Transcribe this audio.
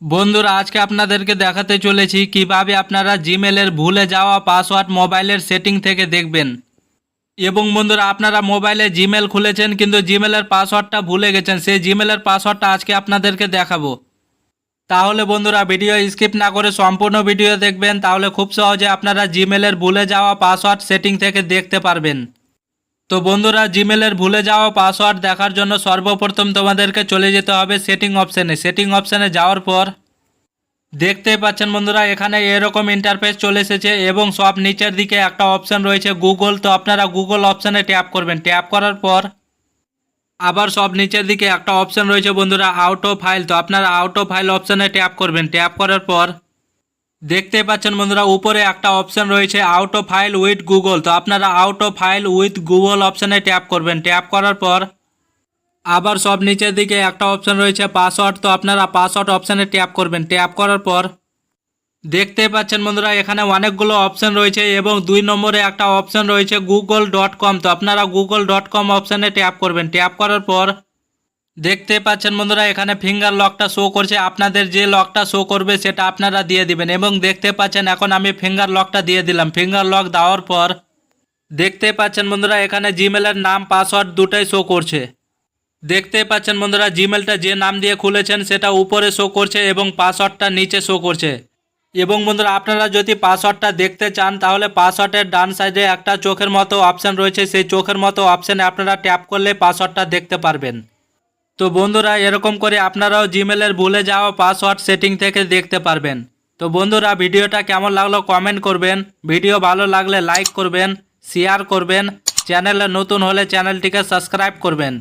বন্ধুরা, আজকে আপনাদেরকে দেখাতে চলেছি কীভাবে আপনারা জিমেলের ভুলে যাওয়া পাসওয়ার্ড মোবাইলের সেটিং থেকে দেখবেন। এবং বন্ধুরা, আপনারা মোবাইলে জিমেল খুলেছেন, কিন্তু জিমেলের পাসওয়ার্ডটা ভুলে গেছেন। সেই জিমেলের পাসওয়ার্ডটা আজকে আপনাদেরকে দেখাবো। তাহলে বন্ধুরা ভিডিও স্কিপ না করে সম্পূর্ণ ভিডিও দেখবেন, তাহলে খুব সহজে আপনারা জিমেলের ভুলে যাওয়া পাসওয়ার্ড সেটিং থেকে দেখতে পারবেন। তো বন্ধুরা জিমেলের ভুলে যাওয়া পাসওয়ার্ড দেখার জন্য সর্বপ্রথম তোমাদেরকে চলে যেতে হবে সেটিং অপশানে সেটিং অপশানে যাওয়ার পর দেখতেই পাচ্ছেন বন্ধুরা, এখানে এরকম ইন্টারফেস চলে এসেছে এবং সব নিচের দিকে একটা অপশান রয়েছে গুগল তো আপনারা গুগল অপশানে ট্যাপ করবেন। ট্যাপ করার পর আবার সব নিচের দিকে একটা অপশান রয়েছে বন্ধুরা আউট অফ ফাইল তো আপনারা আউট ফাইল অপশানে ট্যাপ করবেন। ট্যাপ করার পর দেখতে পাচ্ছেন বন্ধুরা, উপরে একটা অপশান রয়েছে out of file with Google তো আপনারা out of file with Google অপশানে ট্যাপ করবেন। ট্যাপ করার পর আবার সব নিচের দিকে একটা অপশান রয়েছে পাসওয়ার্ড তো আপনারা পাসওয়ার্ড অপশানে ট্যাপ করবেন। ট্যাপ করার পর দেখতে পাচ্ছেন বন্ধুরা, এখানে অনেকগুলো অপশান রয়েছে এবং দুই নম্বরে একটা অপশান রয়েছে গুগল ডট কম তো আপনারা গুগল ডট কম অপশানে ট্যাপ করবেন। ট্যাপ করার পর দেখতে পাচ্ছেন বন্ধুরা, এখানে ফিঙ্গার লকটা শো করছে। আপনাদের যে লকটা শো করবে, সেটা আপনারা দিয়ে দিবেন। এবং দেখতে পাচ্ছেন, এখন আমি ফিঙ্গার লকটা দিয়ে দিলাম। ফিঙ্গার লক দেওয়ার পর দেখতে পাচ্ছেন বন্ধুরা, এখানে জিমেলের নাম পাসওয়ার্ড দুটাই শো করছে। দেখতে পাচ্ছেন বন্ধুরা জিমেলটা যে নাম দিয়ে খুলেছেন, সেটা উপরে শো করছে এবং পাসওয়ার্ডটা নিচে শো করছে। এবং বন্ধুরা, আপনারা যদি পাসওয়ার্ডটা দেখতে চান, তাহলে পাসওয়ার্ডের ডান সাইডে একটা চোখের মতো অপশান রয়েছে। সেই চোখের মতো অপশানে আপনারা ট্যাপ করলে পাসওয়ার্ডটা দেখতে পারবেন। তো বন্ধুরা, এরকম করে আপনারাও জিমেলের ভুলে যাওয়া পাসওয়ার্ড সেটিং থেকে দেখতে পারবেন। তো বন্ধুরা, ভিডিওটা কেমন লাগল কমেন্ট করবেন। ভিডিও ভালো লাগলে লাইক করবেন শেয়ার করবেন। চ্যানেলে নতুন হলে চ্যানেলটিকে সাবস্ক্রাইব করবেন।